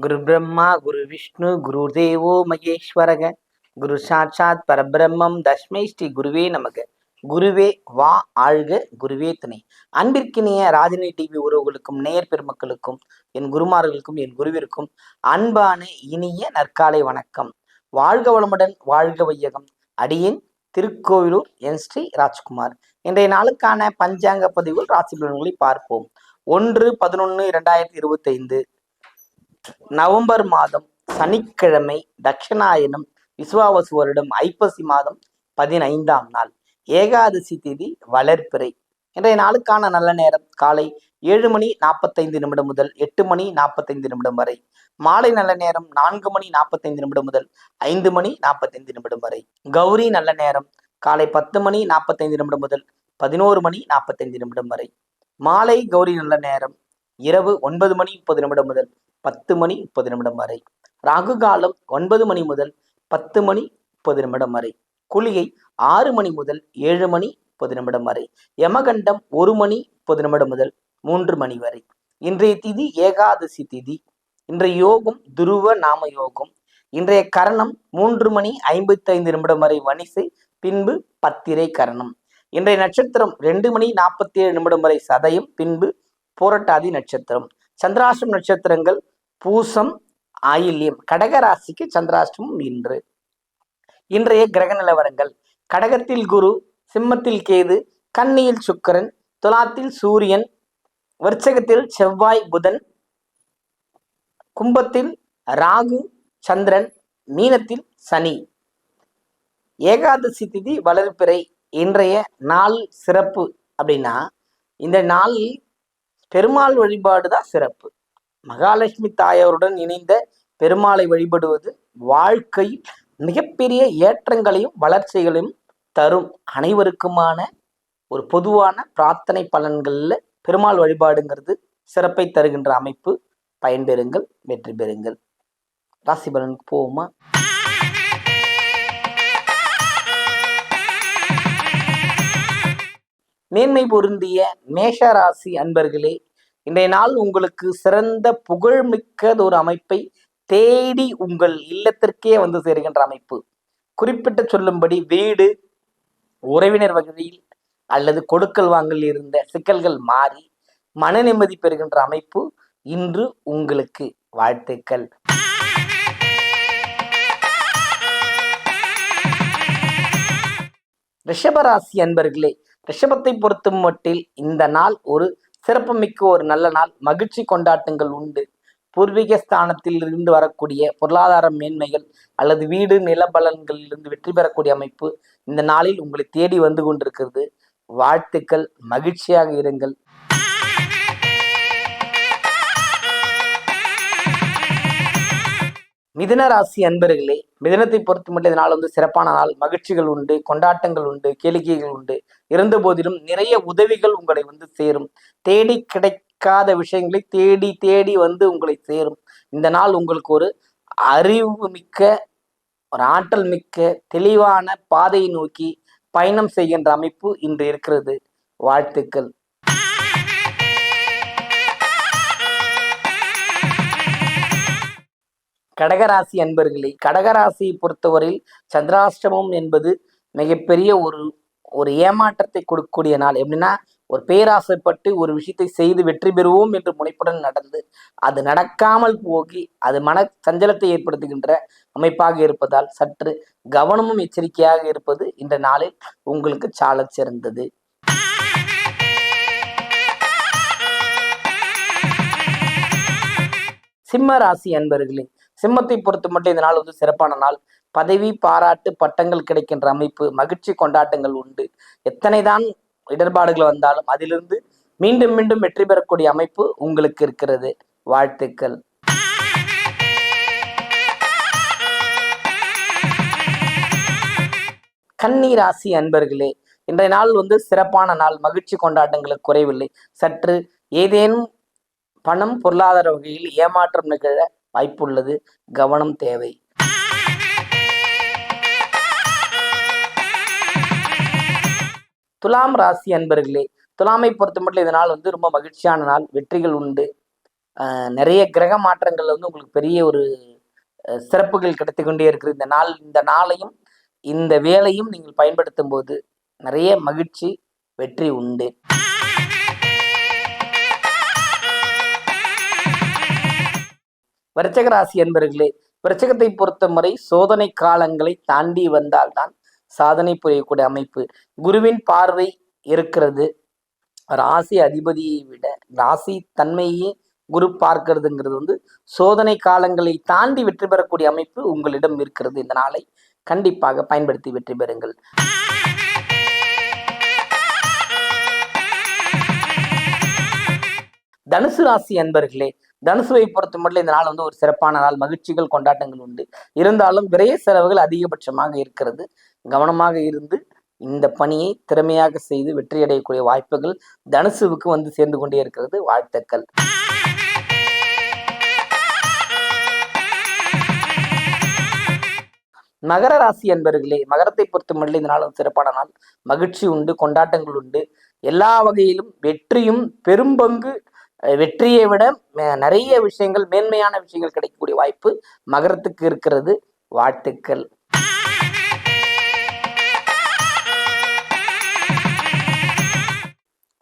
குரு பிரம்மா குரு விஷ்ணு குரு தேவோ மகேஸ்வரக குரு சாட்சாத் பரபிரம்மம் தஸ்மை ஸ்ரீ குருவே நமக குருவே வா ஆழ்க குருவே துணை. அன்பிற்கினிய ராஜினி டிவி உறவுகளுக்கும் நேயர் பெருமக்களுக்கும் என் குருமார்களுக்கும் என் குருவிற்கும் அன்பான இனிய நற்காலை வணக்கம். வாழ்க வளமுடன் வாழ்க வையகம். அடியின் திருக்கோவிலூர் என் ஸ்ரீ ராஜ்குமார். இன்றைய நாளுக்கான பஞ்சாங்க பதிவுகள் ராசி பலன்களை பார்ப்போம். ஒன்று பதினொன்று இரண்டாயிரத்தி இருபத்தைந்து. நவம்பர் மாதம் சனிக்கிழமை தட்சிணாயனம் விசுவாவசு வருடம் ஐப்பசி மாதம் பதினைந்தாம் நாள். ஏகாதசி திதி வளர்ப்பிறை இன்றைய நாளுக்கான நல்ல நேரம் காலை ஏழு மணி நாற்பத்தைந்து நிமிடம் முதல் எட்டு மணி நாற்பத்தைந்து நிமிடம் வரை. மாலை நல்ல நேரம் நான்கு மணி நாற்பத்தைந்து நிமிடம் முதல் ஐந்து மணி நாற்பத்தைந்து நிமிடம் வரை. கௌரி நல்ல நேரம் காலை பத்து மணி நாற்பத்தைந்து நிமிடம் முதல் பதினோரு மணி நாற்பத்தைந்து நிமிடம் வரை. மாலை கௌரி நல்ல நேரம் இரவு ஒன்பது மணி முப்பது நிமிடம் முதல் பத்து மணி முப்பது நிமிடம் வரை. ராகு காலம் ஒன்பது மணி முதல் பத்து மணி முப்பது நிமிடம் வரை. குளிகை ஆறு மணி முதல் ஏழு மணி முப்பது நிமிடம் வரை. யமகண்டம் ஒரு மணி முப்பது நிமிடம் முதல் மூன்று மணி வரை. இன்றைய திதி ஏகாதசி திதி. இன்றைய யோகம் துருவ நாம யோகம். இன்றைய கரணம் மூன்று மணி ஐம்பத்தைந்து நிமிடம் வரை வணிசை பின்பு பத்திரை கரணம். இன்றைய நட்சத்திரம் ரெண்டு மணி நாற்பத்தி ஏழு நிமிடம் வரை சதயம் பின்பு போரட்டாதி நட்சத்திரம். சந்திராஷ்டம் நட்சத்திரங்கள் பூசம் ஆயில்யம். கடகராசிக்கு சந்திராஷ்டமம் இன்று. இன்றைய கிரக நிலவரங்கள். கடகத்தில் குரு சிம்மத்தில் கேது கன்னியில் சுக்கரன் துலாத்தில் சூரியன் விருச்சகத்தில் செவ்வாய் புதன் கும்பத்தில் ராகு சந்திரன் மீனத்தில் சனி. ஏகாதசி திதி வளர்ப்பிறை இன்றைய நாள் சிறப்பு அப்படின்னா இந்த நாளில் பெருமாள் வழிபாடு தான் சிறப்பு. மகாலட்சுமி தாயவருடன் இணைந்த பெருமாளை வழிபடுவது வாழ்க்கையில் மிகப்பெரிய ஏற்றங்களையும் வளர்ச்சிகளையும் தரும் அனைவருக்குமான ஒரு பொதுவான பிரார்த்தனை பலன்களில் பெருமாள் வழிபாடுங்கிறது சிறப்பை தருகின்ற அமைப்பு. பயன்பெறுங்கள் வெற்றி பெறுங்கள். ராசி பலனுக்கு போவோமா? மேன்மை பொருந்திய மேஷ ராசி அன்பர்களே இன்றைய நாள் உங்களுக்கு சிறந்த புகழ்மிக்கது ஒரு அமைப்பை தேடி உங்கள் இல்லத்திற்கே வந்து சேருகின்ற அமைப்பு. குறிப்பிட்டு சொல்லும்படி வீடு உறவினர் வகையில் அல்லது கொடுக்கல் வாங்கல் இருந்த சிக்கல்கள் மாறி மன நிம்மதி பெறுகின்ற அமைப்பு இன்று உங்களுக்கு. வாழ்த்துக்கள். ரிஷபராசி அன்பர்களே ரிஷபத்தை பொறுத்த மட்டில் இந்த நாள் ஒரு சிறப்புமிக்க ஒரு நல்ல நாள். மகிழ்ச்சி கொண்டாட்டங்கள் உண்டு. பூர்வீக ஸ்தானத்தில் இருந்து வரக்கூடிய பொருளாதார மேன்மைகள் அல்லது வீடு நிலபலன்களிலிருந்து வெற்றி பெறக்கூடிய அமைப்பு இந்த நாளில் உங்களை தேடி வந்து கொண்டிருக்கிறது. வாழ்த்துக்கள். மகிழ்ச்சியாக இருங்கள். மிதன ராசி அன்பர்களே மிதனத்தை பொறுத்து மட்டும் இதனால் நாள் வந்து சிறப்பான நாள். மகிழ்ச்சிகள் உண்டு கொண்டாட்டங்கள் உண்டு கேளிக்கைகள் உண்டு. இருந்த போதிலும் நிறைய உதவிகள் உங்களை வந்து சேரும். தேடி கிடைக்காத விஷயங்களை தேடி தேடி வந்து உங்களை சேரும். இந்த நாள் உங்களுக்கு ஒரு அறிவு மிக்க ஒரு ஆற்றல் மிக்க தெளிவான பாதையை நோக்கி பயணம் செய்கின்ற அமைப்பு இன்று இருக்கிறது. வாழ்த்துக்கள். கடகராசி அன்பர்களே கடகராசியை பொறுத்தவரையில் சந்திராஷ்டமம் என்பது மிகப்பெரிய ஒரு ஒரு ஏமாற்றத்தை கொடுக்கக்கூடிய நாள். எப்படின்னா ஒரு பேராசைப்பட்டு ஒரு விஷயத்தை செய்து வெற்றி பெறுவோம் என்று முனைப்புடன் நடந்து அது நடக்காமல் போகி அது மன சஞ்சலத்தை ஏற்படுத்துகின்ற அமைப்பாக இருப்பதால் சற்று கவனமும் எச்சரிக்கையாக இருப்பது இந்த நாளில் உங்களுக்கு சால சிறந்தது. சிம்ம ராசி அன்பர்களே சிம்மத்தை பொறுத்து மட்டும் இந்த நாள் வந்து சிறப்பான நாள். பதவி பாராட்டு பட்டங்கள் கிடைக்கின்ற அமைப்பு மகிழ்ச்சி கொண்டாட்டங்கள் உண்டு. எத்தனைதான் இடர்பாடுகள் வந்தாலும் அதிலிருந்து மீண்டும் மீண்டும் வெற்றி பெறக்கூடிய அமைப்பு உங்களுக்கு இருக்கிறது. வாழ்த்துக்கள். கன்னி ராசி அன்பர்களே இன்றைய நாள் வந்து சிறப்பான நாள். மகிழ்ச்சி கொண்டாட்டங்களுக்கு குறைவில்லை. சற்று ஏதேனும் பணம் பொருளாதார வகையில் ஏமாற்றம் நிகழ வாய்ப்புள்ளது. கவனம் தேவை. துலாம் ராசி அன்பர்களே துலாமை பொறுத்த மட்டும் இதனால் வந்து ரொம்ப மகிழ்ச்சியான நாள் வெற்றிகள் உண்டு. நிறைய கிரக மாற்றங்கள் வந்து உங்களுக்கு பெரிய ஒரு சிறப்புகள் கிடைத்து கொண்டே இருக்குது. இந்த நாள் இந்த நாளையும் இந்த வேலையும் நீங்கள் பயன்படுத்தும் போது நிறைய மகிழ்ச்சி வெற்றி உண்டு. விருச்சக ராசி என்பர்களே விருச்சகத்தை பொறுத்தவரை சோதனை காலங்களை தாண்டி வந்தால்தான் சாதனை புரியக்கூடிய அமைப்பு. குருவின் பார்வை இருக்கிறது. ராசி அதிபதியை விட ராசி தன்மையே குரு பார்க்கிறதுங்கிறது வந்து சோதனை காலங்களை தாண்டி வெற்றி பெறக்கூடிய அமைப்பு உங்களிடம் இருக்கிறது. இந்த நாளை கண்டிப்பாக பயன்படுத்தி வெற்றி பெறுங்கள். தனுசு ராசி அன்பர்களே தனுசுவை பொறுத்த மட்டும் இந்த நாள் வந்து ஒரு சிறப்பான நாள். மகிழ்ச்சிகள் கொண்டாட்டங்கள் உண்டு. இருந்தாலும் விரைய செலவுகள் அதிகபட்சமாக இருக்கிறது. கவனமாக இருந்து இந்த பணியை திறமையாக செய்து வெற்றியடையக்கூடிய வாய்ப்புகள் தனுசுவுக்கு வந்து சேர்ந்து கொண்டே இருக்கிறது. வாழ்த்துக்கள். மகர ராசி அன்பர்களே மகரத்தை பொறுத்த மட்டும் இந்த நாள் சிறப்பான நாள். மகிழ்ச்சி உண்டு கொண்டாட்டங்கள் உண்டு. எல்லா வகையிலும் வெற்றியும் பெரும்பங்கு வெற்றியை விட நிறைய விஷயங்கள் மேன்மையான விஷயங்கள் கிடைக்கக்கூடிய வாய்ப்பு மகரத்துக்கு இருக்கிறது. வாழ்த்துக்கள்.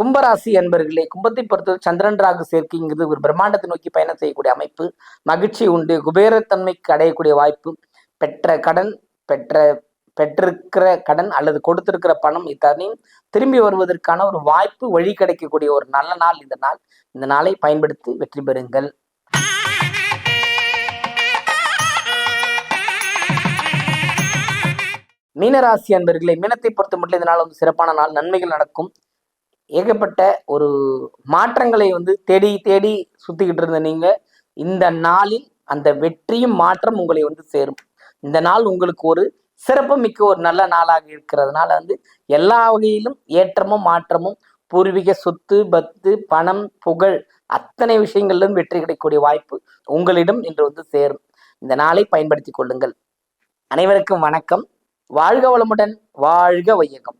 கும்பராசி அன்பர்களே கும்பத்தை பொறுத்தவரை சந்திரன் ராகு சேர்க்கைங்கிறது ஒரு பிரம்மாண்டத்தை நோக்கி பயணம் செய்யக்கூடிய அமைப்பு. மகிழ்ச்சி உண்டு குபேரத்தன்மைக்கு அடையக்கூடிய வாய்ப்பு. பெற்ற கடன் பெற்ற பெற்றிருக்கிற கடன் அல்லது கொடுத்திருக்கிற பணம் இத்தனையும் திரும்பி வருவதற்கான ஒரு வாய்ப்பு வழி கிடைக்கக்கூடிய ஒரு நல்ல நாள் இந்த நாள். இந்த நாளை பயன்படுத்தி வெற்றி பெறுங்கள். மீனராசி அன்பர்களே மீனத்தை பொறுத்த மட்டும் இதனால் வந்து சிறப்பான நாள். நன்மைகள் நடக்கும். ஏகப்பட்ட ஒரு மாற்றங்களை வந்து தேடி தேடி சுத்திக்கிட்டு இருந்த நீங்க இந்த நாளில் அந்த வெற்றியும் மாற்றம் உங்களை வந்து சேரும். இந்த நாள் உங்களுக்கு ஒரு சிறப்பு மிக்க ஒரு நல்ல நாளாக இருக்கிறதுனால வந்து எல்லா வகையிலும் ஏற்றமும் மாற்றமும் பூர்வீக சொத்து பத்து பணம் புகழ் அத்தனை விஷயங்களிலும் வெற்றி கிடைக்கக்கூடிய வாய்ப்பு உங்களிடம் இன்று வந்து சேரும். இந்த நாளை பயன்படுத்திக் கொள்ளுங்கள். அனைவருக்கும் வணக்கம். வாழ்க வளமுடன் வாழ்க வையகம்.